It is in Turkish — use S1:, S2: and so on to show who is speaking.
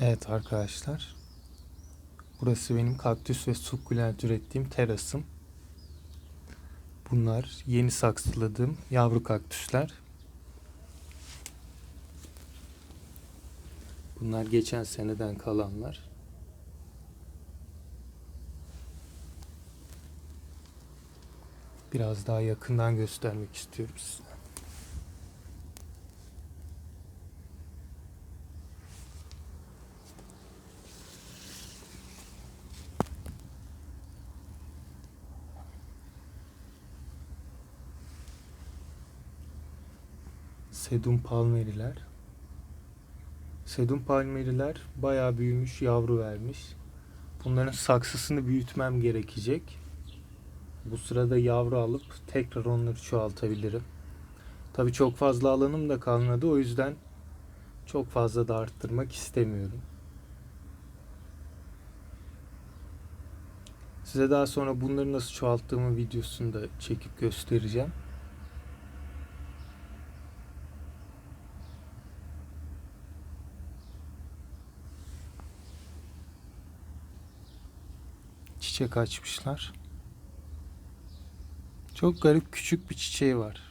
S1: Evet arkadaşlar. Burası benim kaktüs ve sukkulent ürettiğim terasım. Bunlar yeni saksıladığım yavru kaktüsler. Bunlar geçen seneden kalanlar. Biraz daha yakından göstermek istiyorum size. Sedum palmeriler. Sedum palmeriler bayağı büyümüş, yavru vermiş. Bunların saksısını büyütmem gerekecek. Bu sırada yavru alıp tekrar onları çoğaltabilirim. Tabii çok fazla alanım da kalmadı. O yüzden çok fazla da arttırmak istemiyorum. Size daha sonra bunları nasıl çoğalttığımı videosunu da çekip göstereceğim. Çiçek açmışlar. Çok garip küçük bir çiçeği var.